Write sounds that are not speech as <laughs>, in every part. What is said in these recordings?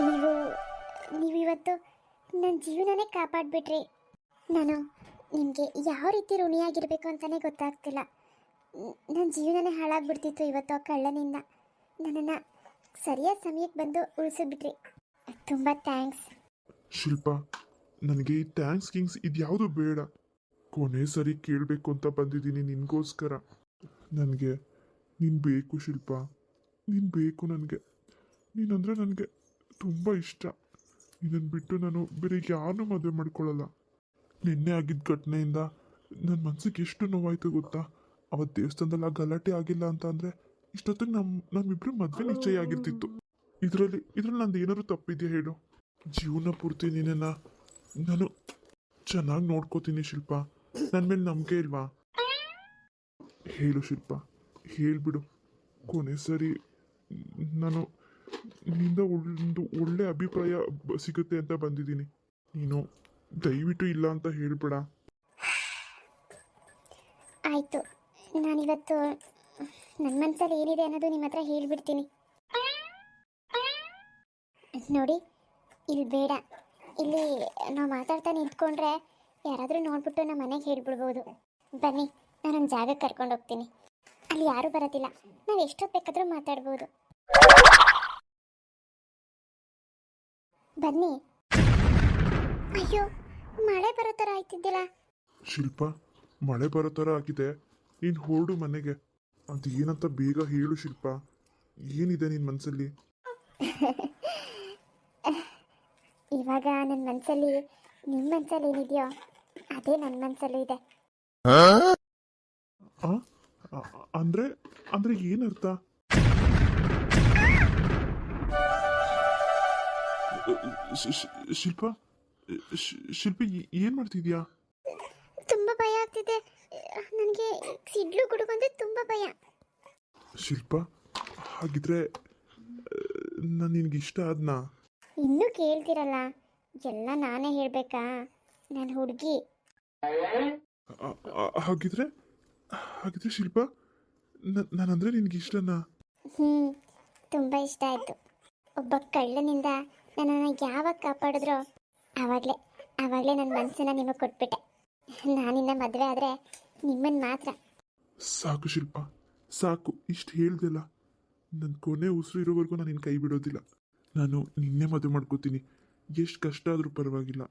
ನೀವು ನೀವು ಇವತ್ತು ನನ್ನ ಜೀವನನೇ ಕಾಪಾಡಿಬಿಟ್ರಿ. ನಾನು ನಿಮಗೆ ಯಾವ ರೀತಿ ಋಣಿಯಾಗಿರಬೇಕು ಅಂತಲೇ ಗೊತ್ತಾಗ್ತಿಲ್ಲ. ನನ್ನ ಜೀವನನೇ ಹಾಳಾಗ್ಬಿಡ್ತಿತ್ತು ಇವತ್ತು ಆ ಕಳ್ಳನಿಂದ. ನನ್ನನ್ನು ಸರಿಯಾದ ಸಮಯಕ್ಕೆ ಬಂದು ಉಳಿಸಿಬಿಟ್ರಿ. ತುಂಬ ಥ್ಯಾಂಕ್ಸ್. ಶಿಲ್ಪ, ನನಗೆ ಈ ಥ್ಯಾಂಕ್ಸ್ ಕಿಂಗ್ಸ್ ಇದ್ಯಾವುದು ಬೇಡ. ಕೊನೆ ಸರಿ ಕೇಳಬೇಕು ಅಂತ ಬಂದಿದ್ದೀನಿ ನಿನಗೋಸ್ಕರ. ನನಗೆ, ನೀನು ಬೇಕು ಶಿಲ್ಪ. ನೀನು ಬೇಕು ನನಗೆ. ನೀನಂದರೆ ನನಗೆ ತುಂಬ ಇಷ್ಟ. ಇದನ್ನು ಬಿಟ್ಟು ನಾನು ಬೇರೆ ಯಾರನ್ನೂ ಮದುವೆ ಮಾಡ್ಕೊಳ್ಳಲ್ಲ. ನಿನ್ನೆ ಆಗಿದ್ದ ಘಟನೆಯಿಂದ ನನ್ನ ಮನ್ಸಿಗೆ ಎಷ್ಟು ನೋವಾಯಿತು ಗೊತ್ತಾ? ಅವತ್ತು ದೇವಸ್ಥಾನದಲ್ಲಿ ಆ ಗಲಾಟೆ ಆಗಿಲ್ಲ ಅಂತ ಅಂದರೆ ಇಷ್ಟೊತ್ತಿಗೆ ನಮ್ಮ ನಮ್ಮಿಬ್ಬರು ಮದುವೆ ನಿಶ್ಚಯ ಆಗಿರ್ತಿತ್ತು. ಇದರಲ್ಲಿ ಇದರಲ್ಲಿ ನಂದು ಏನಾದ್ರು ತಪ್ಪಿದೆಯಾ ಹೇಳು? ಜೀವನ ಪೂರ್ತಿ ನಿನ್ನ ನಾನು ಚೆನ್ನಾಗಿ ನೋಡ್ಕೋತೀನಿ ಶಿಲ್ಪ. ನನ್ನ ಮೇಲೆ ನಂಬಿಕೆ ಇಲ್ವಾ? ಹೇಳು ಶಿಲ್ಪ. ಹೇಳಿಬಿಡು. ಕೊನೆ ಸರಿ, ನಾನು ನಿಂದ ಒಂದು ಒಳ್ಳೆ ಅಭಿಪ್ರಾಯ ಸಿಗುತ್ತೆ ಅಂತ ಬಂದಿದ್ದೀನಿ. ನೀನು ದಯವಿಟ್ಟು ಇಲ್ಲ ಅಂತ ಹೇಳ್ಬೇಡ. ಆಯಿತು. ನಾನಿವತ್ತು ನನ್ನ ಮನಸ್ಸಲ್ಲಿ ಏನಿದೆ ಅನ್ನೋದು ನಿಮ್ಮ ಹತ್ರ ಹೇಳ್ಬಿಡ್ತೀನಿ. ನೋಡಿ ಇಲ್ಲಿ ಬೇಡ. ಇಲ್ಲಿ ನಾವು ಮಾತಾಡ್ತಾ ನಿಂತ್ಕೊಂಡ್ರೆ ಯಾರಾದರೂ ನೋಡ್ಬಿಟ್ಟು ನಮ್ಮ ಮನೆಗೆ ಹೇಳ್ಬಿಡ್ಬೋದು. ಬನ್ನಿ, ನಾನೊಂದು ಜಾಗಕ್ಕೆ ಕರ್ಕೊಂಡು ಹೋಗ್ತೀನಿ. ಅಲ್ಲಿ ಯಾರೂ ಬರೋದಿಲ್ಲ. ನಾವು ಎಷ್ಟೊತ್ತು ಬೇಕಾದರೂ ಮಾತಾಡ್ಬೋದು. ಬನ್ನಿ. ಅಯ್ಯೋ ಮಳೆ ಬರೋ ಥರ ಆಯ್ತಿದ್ದಿಲ್ಲ ಶಿಲ್ಪ ಮಳೆ ಬರೋ ಥರ ಆಗಿದೆ. ನೀನು ಹೊರಡು ಮನೆಗೆ. ಅದು ಏನಂತ ಬೇಗ ಹೇಳು ಶಿಲ್ಪ. ಏನಿದೆ ನಿನ್ನ ಮನಸ್ಸಲ್ಲಿ <laughs> ಇವಾಗ ನನ್ನ ಮನಸ್ಸಲ್ಲಿ ನಿಮ್ಮ ಮನಸ್ಸಲ್ಲಿ ಏನಿದೆಯೋ ಅದೇ ನನ್ನ ಮನಸ್ಸಲ್ಲೂ ಇದೆ. ಆ? ಆ- ಅಂದ್ರೆ ಅಂದ್ರೆ ಏನರ್ಥ ಶಿಲ್ಪ? ಶಿಲ್ಪಿ ಏನ್ ಮಾಡ್ತಿದ್ಯಾ? ತುಂಬ ಭಯ ಆಗ್ತಿದೆ. ನನಗೆ ಸಿಡ್ಲು ಗುಡುಗಂದ್ರೆ ತುಂಬಾ ಭಯ. ಶಿಲ್ಪ ಹಾಗಿದ್ರೆ ನಾನು ನಿನ್ಗೆ ಇಷ್ಟ ಆದ್ನ? ಇನ್ನೂ ಕೇಳ್ತಿರಲ್ಲ ಎಲ್ಲ ನಾನೇ ಹೇಳಬೇಕಾ? ನಾನು ಹುಡುಗಿ. ಹಾಗಿದ್ರೆ ಹಾಗಿದ್ರೆ ಶಿಲ್ಪ ನಾನಂದ್ರೆ ನಿನ್ಗೆ ಇಷ್ಟನಾ? ಹ್ಞೂ ತುಂಬ ಇಷ್ಟ ಆಯ್ತು. ಒಬ್ಬ ಕಳ್ಳನಿಂದ ನನ್ನನ್ನು ಯಾವಾಗ ಕಾಪಾಡಿದ್ರೋ ಆವಾಗಲೇ ಆವಾಗಲೇ ನನ್ನ ಮನಸ್ಸನ್ನ ನಿಮಗೆ ಕೊಟ್ಬಿಟ್ಟೆ. ನಾನಿನ್ನ ಮದುವೆ ಆದರೆ ನಿಮ್ಮನ್ನು ಮಾತ್ರ. ಸಾಕು ಶಿಲ್ಪ ಸಾಕು ಇಷ್ಟು ಹೇಳ್ದಲ್ಲ. ನನ್ನ ಕೊನೆ ಉಸಿರು ಇರೋವರೆಗೂ ನಾನು ನಿನ್ನ ಕೈ ಬಿಡೋದಿಲ್ಲ. ನಾನು ನಿನ್ನೆ ಮದುವೆ ಮಾಡ್ಕೋತೀನಿ. ಎಷ್ಟು ಕಷ್ಟ ಆದರೂ ಪರವಾಗಿಲ್ಲ.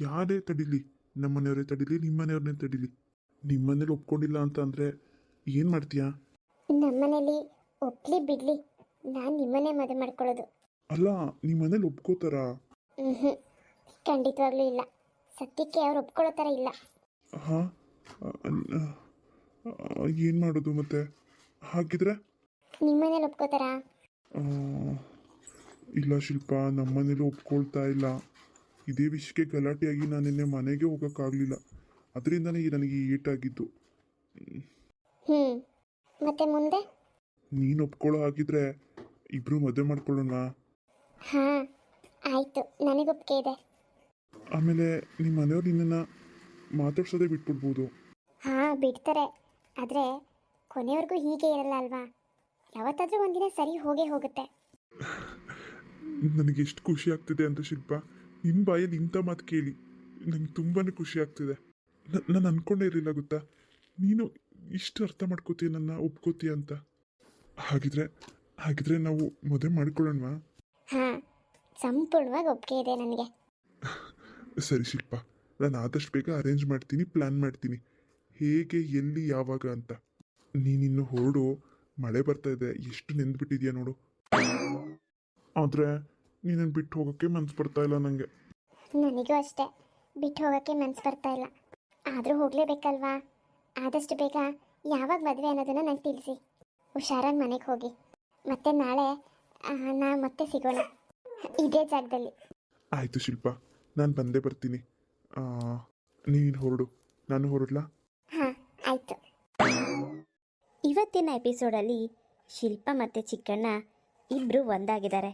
ಯಾರೇ ತಡಿಲಿ ನಮ್ಮನೆಯವರೇ ತಡಿಲಿ ನಿಮ್ಮನೆಯವ್ರನ್ನೇ ತಡಿಲಿ. ನಿಮ್ಮನೇಲಿ ಒಪ್ಕೊಂಡಿಲ್ಲ ಅಂತ ಅಂದರೆ ಏನು ಮಾಡ್ತೀಯಾ? ನಮ್ಮನೇಲಿ ಒಪ್ಲಿ ಬಿಡ್ಲಿ. ನಾನು ನಿಮ್ಮನ್ನೇ ಮದುವೆ ಮಾಡ್ಕೊಳ್ಳೋದು. ಅಲ್ಲ ನಿಮ್ಮ ಮನೇಲಿ ಒಪ್ಕೋತಾರ? ಹ್ಞೂ ಖಂಡಿತವಾಗ್ಲೂ ಇಲ್ಲ. ಸತ್ಯಕ್ಕೆ ಅವ್ರು ಒಪ್ಕೊಳ್ಳೋ ಥರ ಇಲ್ಲ. ಹಾಂ? ಏನು ಮಾಡೋದು ಮತ್ತೆ? ಹಾಗಿದ್ರೆ? ನಿಮ್ಮನೇಲಿ ಒಪ್ಕೋತಾರಾ? ಆ, ಇಲ್ಲ ಶಿಲ್ಪ ನಮ್ಮನೇಲಿ ಒಪ್ಕೊಳ್ತಾ ಇಲ್ಲ. ಇದೇ ವಿಷಯಕ್ಕೆ ಗಲಾಟೆಯಾಗಿ ನಾನು ನಿನ್ನೆ ಮನೆಗೆ ಹೋಗೋಕ್ಕಾಗಲಿಲ್ಲ. ಅದರಿಂದನೇ ನನಗೆ ಏಟ್ ಏಟಾಗಿದ್ದು ಹ್ಞೂ ಮತ್ತೆ ಮುಂದೆ? ನೀನು ಒಪ್ಕೊಳ್ಳೋ ಹಾಗಿದ್ರೆ ಇಬ್ರು ಮದುವೆ ಮಾಡ್ಕೊಳ್ಳೋಣ. ಹಾಂ ಆಯಿತು. ನನಗೊಪ್ಪಿಗೆ ಇದೆ. ಆಮೇಲೆ ನಿಮ್ಮ ಮನೆಯವ್ರು ನಿನ್ನನ್ನು ಮಾತಾಡ್ಸೋದೇ ಬಿಟ್ಬಿಡ್ಬೋದು. ಹಾಂ ಬಿಡ್ತಾರೆ. ಆದರೆ ಕೊನೆವರೆಗೂ ಹೀಗೆ ಇರಲ್ಲ ಅಲ್ವಾ? ಯಾವತ್ತಾದರೂ ಒಂದಿನ ಸರಿ ಹೋಗೇ ಹೋಗುತ್ತೆ. ನನಗೆ ಎಷ್ಟು ಖುಷಿ ಆಗ್ತಿದೆ ಅಂತ ಶಿಲ್ಪ. ನಿನ್ನ ಬಾಯಲ್ಲಿ ಇಂಥ ಮಾತು ಕೇಳಿ. ನನಗೆ ತುಂಬಾ ಖುಷಿ ಆಗ್ತಿದೆ. ನಾನು ಅಂದ್ಕೊಂಡೇ ಇರಲಿಲ್ಲ ಗೊತ್ತಾ? ನೀನು ಇಷ್ಟು ಅರ್ಥ ಮಾಡ್ಕೋತೀಯ ನನ್ನ ಒಪ್ಕೋತೀಯ ಅಂತ? ಹಾಗಿದ್ರೆ ಹಾಗಿದ್ರೆ ನಾವು ಮದುವೆ ಮಾಡ್ಕೊಳ್ಳೋಣವಾ? ಹಾಂ ಸಂಪೂರ್ಣವಾಗಿ ಒಪ್ಪಿಗೆ ಇದೆ ನನಗೆ. ಸರಿ ಶಿಲ್ಪ ನಾನು ಆದಷ್ಟು ಬೇಗ ಅರೇಂಜ್ ಮಾಡ್ತೀನಿ ಪ್ಲ್ಯಾನ್ ಮಾಡ್ತೀನಿ. ಹೇಗೆ ಎಲ್ಲಿ ಯಾವಾಗ ಅಂತ. ನೀನಿನ್ನು ಹೊರಡು ಮಳೆ ಬರ್ತಾ ಇದೆ ಎಷ್ಟು ನೆಂದ್ಬಿಟ್ಟಿದ್ಯಾ ನೋಡು. ಆದ್ರೆ ನೀನನ್ನು ಬಿಟ್ಟು ಹೋಗೋಕ್ಕೆ ಮನ್ಸು ಬರ್ತಾ ಇಲ್ಲ ನನಗೆ ನನಗೂ ಅಷ್ಟೇ ಬಿಟ್ಟು ಹೋಗೋಕ್ಕೆ ಮನ್ಸು ಬರ್ತಾ ಇಲ್ಲ. ಆದರೂ ಹೋಗಲೇಬೇಕಲ್ವಾ? ಆದಷ್ಟು ಬೇಗ ಯಾವಾಗ ಮದುವೆ ಅನ್ನೋದನ್ನು ನಂಗೆ ತಿಳಿಸಿ. ಹುಷಾರಾಗಿ ಮನೆಗೆ ಹೋಗಿ. ಮತ್ತೆ ನಾಳೆ ನಾ ಮತ್ತೆ ಸಿಗೋಣ. ಇದೇ ಜಾಗದಲ್ಲಿ. ಆಯಿತು ಶಿಲ್ಪ ನಾನು ಬಂದೇ ಬರ್ತೀನಿ. ನೀನು ಹೊರಡು. ನಾನು ಹೊರಡ್ಲಾ? ಹಾಂ ಆಯಿತು. ಇವತ್ತಿನ ಎಪಿಸೋಡಲ್ಲಿ ಶಿಲ್ಪ ಮತ್ತು ಚಿಕ್ಕಣ್ಣ ಇಬ್ಬರು ಒಂದಾಗಿದ್ದಾರೆ.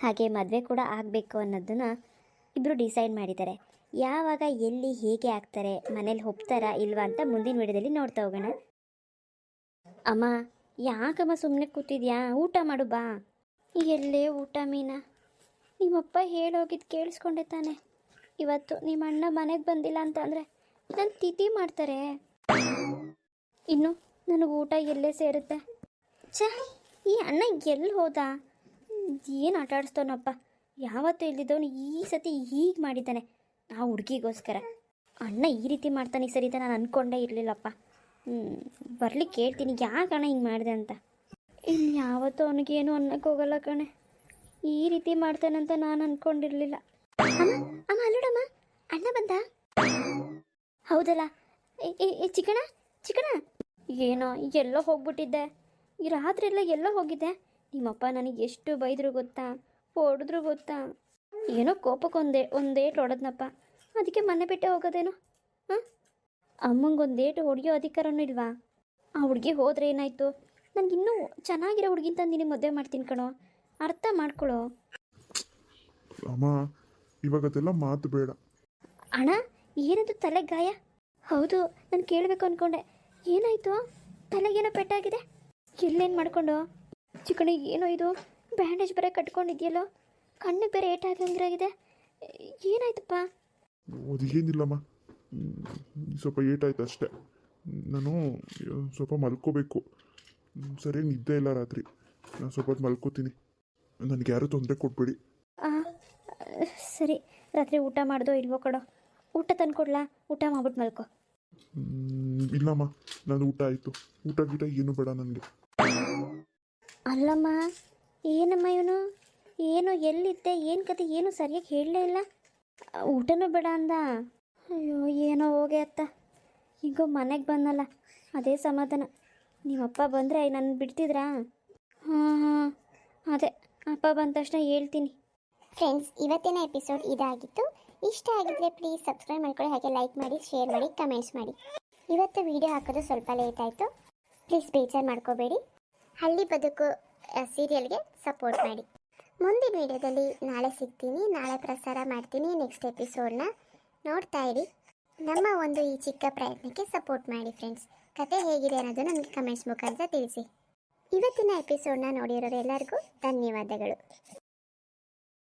ಹಾಗೆ ಮದುವೆ ಕೂಡ ಆಗಬೇಕು ಅನ್ನೋದನ್ನ ಇಬ್ಬರು ಡಿಸೈಡ್ ಮಾಡಿದ್ದಾರೆ. ಯಾವಾಗ ಎಲ್ಲಿ ಹೇಗೆ ಆಗ್ತಾರೆ ಮನೇಲಿ ಹೋಗ್ತಾರಾ ಇಲ್ವಾ ಅಂತ ಮುಂದಿನ ವಿಡಿಯೋದಲ್ಲಿ ನೋಡ್ತಾ ಹೋಗೋಣ. ಅಮ್ಮ ಯಾಕಮ್ಮ ಸುಮ್ಮನೆ ಕೂತಿದ್ಯಾ? ಊಟ ಮಾಡು ಬಾ. ಎಲ್ಲೇ ಊಟ ಮೀನಾ. ನಿಮ್ಮಪ್ಪ ಹೇಳೋಗಿದ್ದು ಕೇಳಿಸ್ಕೊಂಡೆ ತಾನೆ. ಇವತ್ತು ನಿಮ್ಮ ಅಣ್ಣ ಮನೆಗೆ ಬಂದಿಲ್ಲ ಅಂತ ಅಂದರೆ ನನ್ನ ತಿಥಿ ಮಾಡ್ತಾರೆ. ಇನ್ನು ನನಗೆ ಊಟ ಎಲ್ಲೇ ಸೇರುತ್ತೆ? ಛ, ಈ ಅಣ್ಣ ಎಲ್ಲಿ ಹೋದ? ಏನು ಆಟ ಯಾವತ್ತೂ ಇಲ್ದಿದ್ದವನು ಈ ಸತಿ ಹೀಗೆ ಮಾಡಿದ್ದಾನೆ. ಆ ಹುಡುಗಿಗೋಸ್ಕರ. ಅಣ್ಣ ಈ ರೀತಿ ಮಾಡ್ತಾನೆ ಸರಿ ಅಂತ ನಾನು ಅಂದ್ಕೊಂಡೇ ಇರಲಿಲ್ಲಪ್ಪ. ಬರ್ಲಿಕ್ಕೆ ಕೇಳ್ತೀನಿ. ಯಾಕೆ ಅಣ್ಣ ಹಿಂಗೆ ಮಾಡಿದೆ ಅಂತ? ಇನ್ನು ಯಾವತ್ತೂ ಅವನಿಗೇನು ಅನ್ನಕ್ಕೆ ಹೋಗಲ್ಲ ಕಣೆ. ಈ ರೀತಿ ಮಾಡ್ತಾನಂತ ನಾನು ಅನ್ಕೊಂಡಿರ್ಲಿಲ್ಲ. ಅಮ್ಮ ಅಮ್ಮ, ಅಲ್ಲೋಡಮ್ಮ, ಅಣ್ಣ ಬಂದ? ಹೌದಲ್ಲ ಚಿಕ್ಕಣ ಚಿಕ್ಕಣ ಏನೋ, ಎಲ್ಲೋ ಹೋಗ್ಬಿಟ್ಟಿದ್ದೆ. ಈ ರಾತ್ರಿ ಎಲ್ಲ ಎಲ್ಲೋ ಹೋಗಿದ್ದೆ. ನಿಮ್ಮಪ್ಪ ನನಗೆ ಎಷ್ಟು ಬೈದ್ರು ಗೊತ್ತಾ, ಹೊಡೆದ್ರು ಗೊತ್ತಾ. ಏನೋ ಕೋಪಕ್ಕೊಂದೇ ಒಂದೇಟು ಹೊಡೆದ್ನಪ್ಪ. ಅದಕ್ಕೆ ಮನೆ ಬಿಟ್ಟೆ ಹೋಗೋದೇನೋ? ಹಾಂ? ಅಮ್ಮಂಗೊಂದೇಟು ಹೊಡೆಯೋ ಅಧಿಕಾರನೂ ಇಲ್ವಾ? ಆ ಹುಡುಗಿ ಹೋದ್ರೆ ಏನಾಯಿತು? ನನಗಿನ್ನೂ ಚೆನ್ನಾಗಿರೋ ಹುಡುಗಿನ ತಂದು ನಿನಗೆ ಮದುವೆ ಮಾಡ್ತೀನಿ ಕಣೋ. ಅರ್ಥ ಮಾಡ್ಕೊಳ್ಳೋ ಅಮ್ಮ ಇವಾಗ ಅದೆಲ್ಲ ಮಾತು ಬೇಡ. ಅಣ್ಣ ಏನದು ತಲೆ ಗಾಯ? ಹೌದು ನಾನು ಕೇಳಬೇಕು ಅಂದ್ಕೊಂಡೆ ಏನಾಯಿತು? ತಲೆಗೇನೋ ಪೆಟ್ಟಾಗಿದೆ? ಎಲ್ಲೇನು ಮಾಡ್ಕೊಂಡು? ಚಿಕ್ಕಣ್ಣ ಏನೋ ಇದು? ಬ್ಯಾಂಡೇಜ್ ಬೇರೆ ಕಟ್ಕೊಂಡಿದ್ಯಲ್ಲೋ? ಕಣ್ಣಿಗೆ ಬೇರೆ ಏಟಾಗಂಗಿರಾಗಿದೆ ಏನಾಯ್ತಪ್ಪ? ಅದು ಏನಿಲ್ಲಮ್ಮ. ಸ್ವಲ್ಪ ಏಟಾಯ್ತು ಅಷ್ಟೇ ನಾನು ಸ್ವಲ್ಪ ಮಲ್ಕೋಬೇಕು. ಸರಿಯಾಗಿ ನಿದ್ದೆ ಇಲ್ಲ ರಾತ್ರಿ. ನಾನು ಸ್ವಲ್ಪ ಹೊತ್ತು ಮಲ್ಕೋತೀನಿ. ನನಗೆ ಯಾರೂ ತೊಂದರೆ ಕೊಟ್ಬಿಡಿ ಆ, ಸರಿ. ರಾತ್ರಿ ಊಟ ಮಾಡ್ದೋ ಇಲ್ವೋ ಕಡೋ ಊಟ ತಂದ್ಕೊಡ್ಲಾ ಊಟ ಮಾಡ್ಬಿಟ್ಟು ಮಲ್ಕೋ. ಇಲ್ಲಮ್ಮ ನಾನು ಊಟ ಆಯಿತು. ಊಟ ಗೀಟ ಏನು ಬೇಡ ನನಗೆ. ಅಲ್ಲಮ್ಮ ಏನಮ್ಮ ಇವನು? ಏನು ಎಲ್ಲಿದ್ದೆ? ಏನು ಕತೆ? ಏನು ಸರಿಯಾಗಿ ಹೇಳಲೇ ಇಲ್ಲ. ಊಟನೂ ಬೇಡ ಅಂದ. ಅಯ್ಯೋ ಏನೋ ಹೋಗೆ ಅತ್ತ. ಈಗ ಮನೆಗೆ ಬಂದಲ್ಲ. ಅದೇ ಸಮಾಧಾನ. ನಿಮ್ಮಪ್ಪ ಬಂದರೆ ನನ್ನ ಬಿಡ್ತಿದ್ರಾ? ಹಾಂ ಹಾಂ. ಅದೇ ಅಪ್ಪ ಬಂದ ತಕ್ಷಣ ಹೇಳ್ತೀನಿ. ಫ್ರೆಂಡ್ಸ್ ಇವತ್ತಿನ ಎಪಿಸೋಡ್ ಇದಾಗಿತ್ತು. ಇಷ್ಟ ಆಗಿದ್ರೆ ಪ್ಲೀಸ್ ಸಬ್ಸ್ಕ್ರೈಬ್ ಮಾಡ್ಕೊಳ್ಳಿ ಹಾಗೆ ಲೈಕ್ ಮಾಡಿ ಶೇರ್ ಮಾಡಿ ಕಮೆಂಟ್ಸ್ ಮಾಡಿ. ಇವತ್ತು ವಿಡಿಯೋ ಹಾಕೋದು ಸ್ವಲ್ಪ ಲೇಟ್ ಆಯಿತು. ಪ್ಲೀಸ್ ಬೇಜಾರು ಮಾಡ್ಕೋಬೇಡಿ. ಹಳ್ಳಿ ಬದುಕು ಸೀರಿಯಲ್ಗೆ ಸಪೋರ್ಟ್ ಮಾಡಿ. ಮುಂದಿನ ವಿಡಿಯೋದಲ್ಲಿ ನಾಳೆ ಸಿಗ್ತೀನಿ ನಾಳೆ ಪ್ರಸಾರ ಮಾಡ್ತೀನಿ ನೆಕ್ಸ್ಟ್ ಎಪಿಸೋಡ್ನ ನೋಡ್ತಾ ಇರಿ. ನಮ್ಮ ಒಂದು ಈ ಚಿಕ್ಕ ಪ್ರಯತ್ನಕ್ಕೆ ಸಪೋರ್ಟ್ ಮಾಡಿ ಫ್ರೆಂಡ್ಸ್ ಕತೆ ಹೇಗಿದೆ ಅನ್ನೋದು ನಮಗೆ ಕಮೆಂಟ್ಸ್ ಮುಖಾಂತರ ತಿಳಿಸಿ. ಇವತ್ತಿನ ಎಪಿಸೋಡ್ನ ನೋಡಿರೋರು ಎಲ್ಲರಿಗೂ ಧನ್ಯವಾದಗಳು.